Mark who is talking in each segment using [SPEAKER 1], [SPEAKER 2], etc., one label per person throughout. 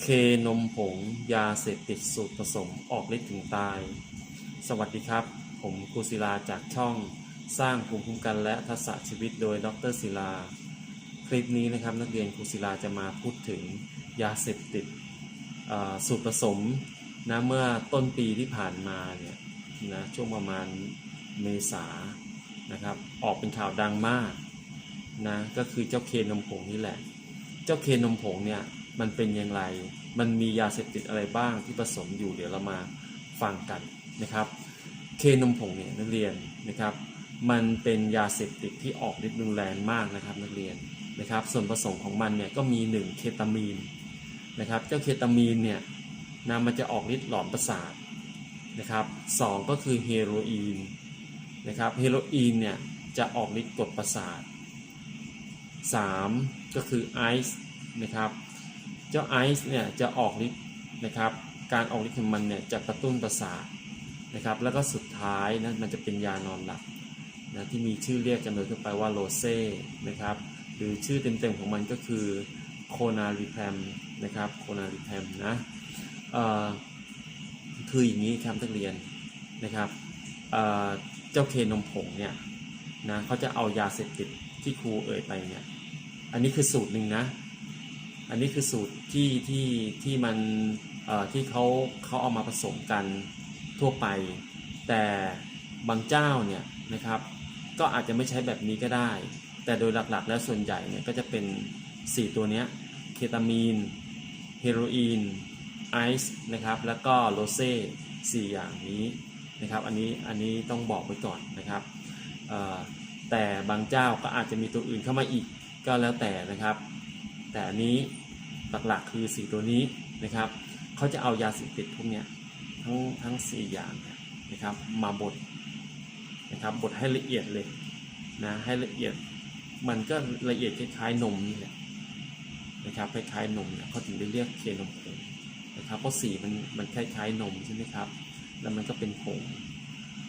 [SPEAKER 1] เคนมผง ยาเสพติดสูตรผสมออกฤทธิ์ถึงตาย สวัสดีครับ ผมครูศิลาจากช่องสร้างภูมิคุ้มกันและทักษะชีวิตโดยดรศิลา คลิปนี้นะครับนักเรียนครูศิลาจะมาพูดถึงยาเสพติดสูตรผสมนะเมื่อต้นปีที่ผ่านมาเนี่ยนะช่วงประมาณเมษานะครับออกเป็นข่าวดังมากนะก็คือเจ้าเคนมผงนี่แหละ เจ้าเคนมผงเนี่ย มันเป็นอย่างไร มันมียาเสพติดอะไรบ้างที่ผสมอยู่เดี๋ยวเรามาฟังกันนะครับ เคนมผงเนี่ยนักเรียนนะครับ มันเป็นยาเสพติดที่ออกฤทธิ์รุนแรงมากนะครับนักเรียนนะครับ ส่วนผสมของมันเนี่ยก็มี 1 เคตามีนนะครับ เจ้าเคตามีนเนี่ยนะมันจะออกฤทธิ์หลอนประสาทนะครับสองก็คือเฮโรอีนนะครับ เฮโรอีนเนี่ยจะออกฤทธิ์กดประสาท 3 ก็คือไอซ์นะครับ เจ้าไอซ์เนี่ยจะออกฤทธิ์นะครับ การออกฤทธิ์ของมันเนี่ยจะกระตุ้นประสาทนะครับ แล้วก็สุดท้ายนะมันจะเป็นยานอนหลับนะที่มีชื่อเรียกกันโดยทั่วไปว่าโลเซ่นะครับ หรือชื่อเต็มๆของมันก็คือโคนาริแพมนะครับโคนาริแพมนะคืออย่างนี้ครับนักเรียนนะครับเอ่อเจ้าเคนมผงเนี่ยนะเขาจะเอายาเสพติดที่ครูเอ่ยไปเนี่ยอันนี้คือสูตรหนึ่งนะ อันนี้คือสูตรที่ที่ที่มันที่เขาเขาเอามาผสมกันทั่วไป แต่บางเจ้าเนี่ยนะครับก็อาจจะไม่ใช้แบบนี้ก็ได้ แต่โดยหลักๆ แล้วส่วนใหญ่เนี่ยก็จะเป็น 4 ตัวเนี้ยเคตามีนเฮโรอีนไอซ์นะครับแล้วก็โรเซ่สี่อย่างนี้นะครับอันนี้อันนี้ต้องบอกไว้ก่อนนะครับแต่บางเจ้าก็อาจจะมีตัวอื่นเข้ามาอีกก็แล้วแต่นะครับ แต่อันนี้หลักๆคือ4ตัวนี้นะครับเขาจะเอายาเสพติดพวกเนี้ยทั้งทั้ง4อย่างเนี่ยนะครับมาบดนะครับบดให้ละเอียดเลยนะให้ละเอียดมันก็ละเอียดคล้ายๆนมนี่แหละนะครับคล้ายๆนมเนี่ยเขาถึงได้เรียกเคนมผงนะครับเพราะสีมันมันคล้ายๆนมใช่ไหมครับ แล้วมันก็เป็นผง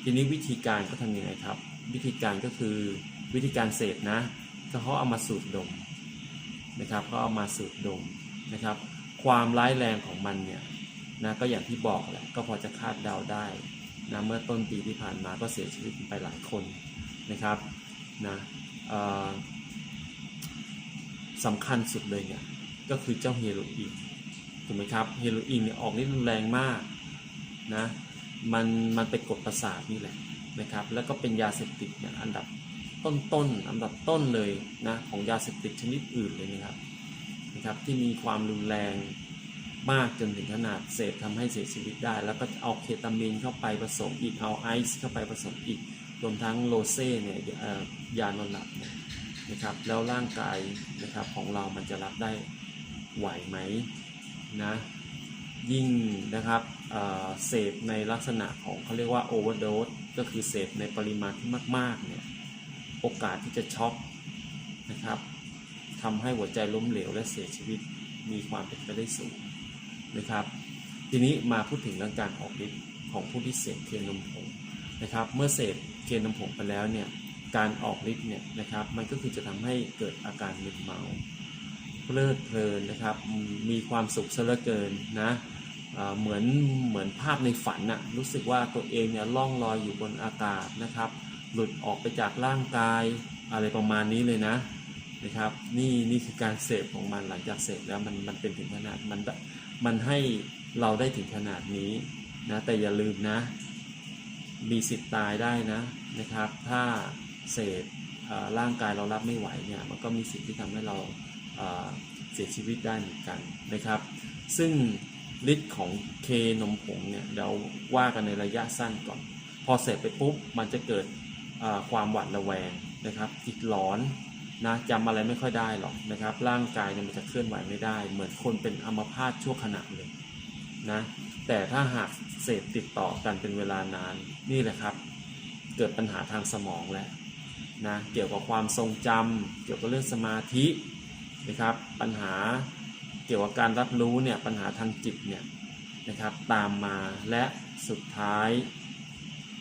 [SPEAKER 1] ทีนี้วิธีการก็ทำยังไงครับ วิธีการก็คือวิธีการเสพนะก็เขาเอามาสูดดม นะครับก็เอามาสูดดมนะครับ ความร้ายแรงของมันเนี่ยนะก็อย่างที่บอกแหละก็พอจะคาดเดาได้นะเมื่อต้นปีที่ผ่านมาก็เสียชีวิตไปหลายคนนะครับนะสำคัญสุดเลยเนี่ยก็คือเจ้าเฮโรอีนถูกไหมครับเฮโรอีนเนี่ยออกฤทธิ์รุนแรงมากนะมันมันไปกดประสาทนี่แหละนะครับ แล้วก็เป็นยาเสพติดเนี่ยอันดับ ต้นๆอันดับต้นเลยนะของยาเสพติดชนิดอื่นเลยนะครับนะครับ ที่มีความรุนแรงมากจนถึงขนาดเสพทำให้เสียชีวิตได้ แล้วก็เอาเคตามีนเข้าไปผสมอีกเอาไอซ์เข้าไปผสมอีกรวมทั้งโลเซ่เนี่ยยานอนหลับเนี่ยนะครับ แล้วร่างกายนะครับของเรามันจะรับได้ไหวไหมนะยิ่งนะครับเเสพในลักษณะของเขาเรียกว่าโอเวอร์โดสก็คือเสพในปริมาณที่มากๆเนี่ย โอกาสที่จะช็อกนะครับทำให้หัวใจล้มเหลวและเสียชีวิตมีความเป็นไปได้สูงนะครับ ทีนี้มาพูดถึงเรื่องการออกฤทธิ์ของผู้ที่เสพเคนมผงนะครับ เมื่อเสพเคนมผงไปแล้วเนี่ยการออกฤทธิ์เนี่ยนะครับ มันก็คือจะทำให้เกิดอาการมึนเมาเพลิดเพลินนะครับ มีความสุขซะเหลือเกินนะเหมือนเหมือนภาพในฝันอะรู้สึกว่าตัวเองเนี่ยล่องลอยอยู่บนอากาศนะครับ หลุดออกไปจากร่างกายอะไรประมาณนี้เลยนะนะครับนี่นี่คือการเสพของมันหลังจากเสพแล้วมันมันเป็นถึงขนาดมันมันให้เราได้ถึงขนาดนี้นะแต่อย่าลืมนะ มีสิทธิ์ตายได้นะนะครับ ถ้าเสพร่างกายเรารับไม่ไหวเนี่ยมันก็มีสิทธิ์ที่ทำให้เราเสียชีวิตได้เหมือนกันนะครับ ซึ่งฤทธิ์ของเคนมผงเนี่ยเราว่ากันในระยะสั้นก่อน พอเสพไปปุ๊บมันจะเกิด ความหวาดระแวงนะครับจิตหลอนนะจำอะไรไม่ค่อยได้หรอกนะครับ ร่างกายเนี่ยมันจะเคลื่อนไหวไม่ได้ เหมือนคนเป็นอัมพาตชั่วขณะเลยนะแต่ถ้าหากเสพติดต่อกันเป็นเวลานานนี่แหละครับ เกิดปัญหาทางสมองแล้วนะเกี่ยวกับความทรงจำเกี่ยวกับเรื่องสมาธินะครับ ปัญหาเกี่ยวกับการรับรู้เนี่ยปัญหาทางจิตเนี่ยนะครับตามมาและสุดท้าย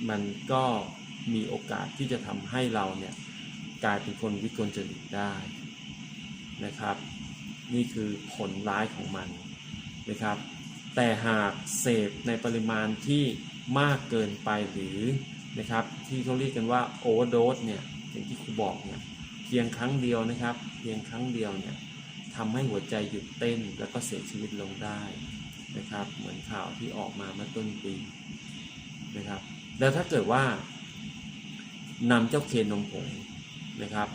[SPEAKER 1] มันก็ มีโอกาสที่จะทำให้เราเนี่ยกลายเป็นคนวิกลจริตได้นะครับ นี่คือผลร้ายของมันนะครับ แต่หากเสพในปริมาณที่มากเกินไปหรือนะครับ ที่เขาเรียกกันว่าโอเวอร์โดสเนี่ยอย่างที่ครูบอกเนี่ยเพียงครั้งเดียวนะครับ เพียงครั้งเดียวเนี่ยทำให้หัวใจหยุดเต้นแล้วก็เสียชีวิตลงได้นะครับ เหมือนข่าวที่ออกมาเมื่อต้นปีนะครับ แล้วถ้าเกิดว่า นำเจ้าเคนมผงนะครับ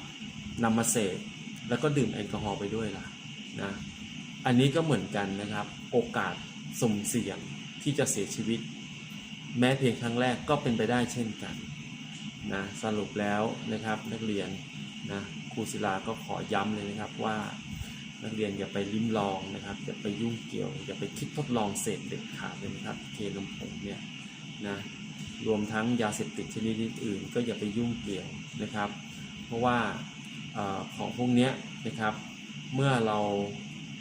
[SPEAKER 1] นำมาเสพแล้วก็ดื่มแอลกอฮอล์ไปด้วยล่ะนะอันนี้ก็เหมือนกันนะครับ โอกาสสุ่มเสี่ยงที่จะเสียชีวิต แม้เพียงครั้งแรกก็เป็นไปได้เช่นกันนะสรุปแล้วนะครับนักเรียนนะครูศิลาก็ขอย้ำเลยนะครับว่านักเรียนอย่าไปลิ้มลองนะครับอย่าไปยุ่งเกี่ยว อย่าไปคิดทดลองเสพเด็ดขาดเลยนะครับเคนมผงเนี่ยนะ รวมทั้งยาเสพติดชนิดอื่นก็อย่าไปยุ่งเกี่ยวนะครับ เพราะว่าออของพวกนี้นะครับ เมื่อเรา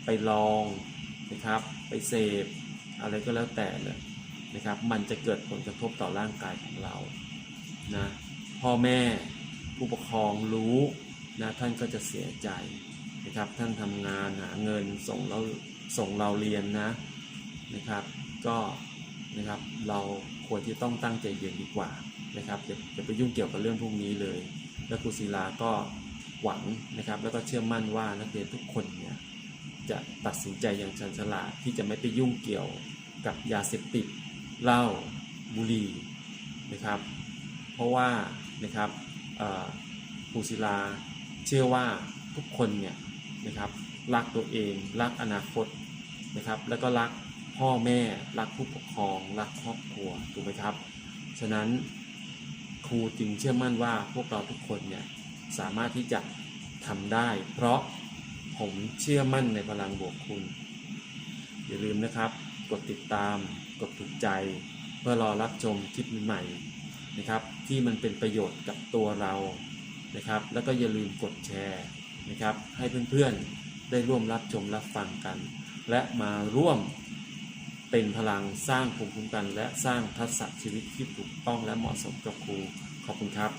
[SPEAKER 1] ไปลองนะครับ ไปเสพอะไรก็แล้วแต่เลยนะครับ มันจะเกิดผลกระทบต่อร่างกายของเรานะพ่อแม่ผู้ปกครองรู้นะท่านก็จะเสียใจนะครับ ท่านทำงานหาเงินส่งเราส่งเราเรียนนะนะครับ ก็นะครับเรา ควรที่ต้องตั้งใจเรียนดีกว่านะครับอย่าอย่าไปยุ่งเกี่ยวกับเรื่องพวกนี้เลย และครูศิลาก็หวังนะครับ แล้วก็เชื่อมั่นว่านักเรียนทุกคนเนี่ยจะตัดสินใจอย่างชันฉลาดที่จะไม่ไปยุ่งเกี่ยวกับยาเสพติดเหล้าบุหรี่นะครับ เพราะว่านะครับครูศิลาเชื่อว่าทุกคนเนี่ยนะครับรักตัวเอง รักอนาคตนะครับ แล้วก็รัก พ่อแม่ รักผู้ปกครอง รักครอบครัวถูกไหมครับ ฉะนั้นครูจึงเชื่อมั่นว่าพวกเราทุกคนเนี่ยสามารถที่จะทำได้ เพราะผมเชื่อมั่นในพลังบวกคุณ อย่าลืมนะครับ กดติดตาม กดถูกใจ เพื่อรอรับชมคลิปใหม่นะครับ ที่มันเป็นประโยชน์กับตัวเรานะครับ แล้วก็อย่าลืมกดแชร์นะครับ ให้เพื่อนๆได้ร่วมรับชมรับฟังกัน และมาร่วม เป็นพลังสร้างภูมิคุ้มกัน และสร้างทักษะชีวิตที่ถูกต้องและเหมาะสมกับครูขอบคุณครับ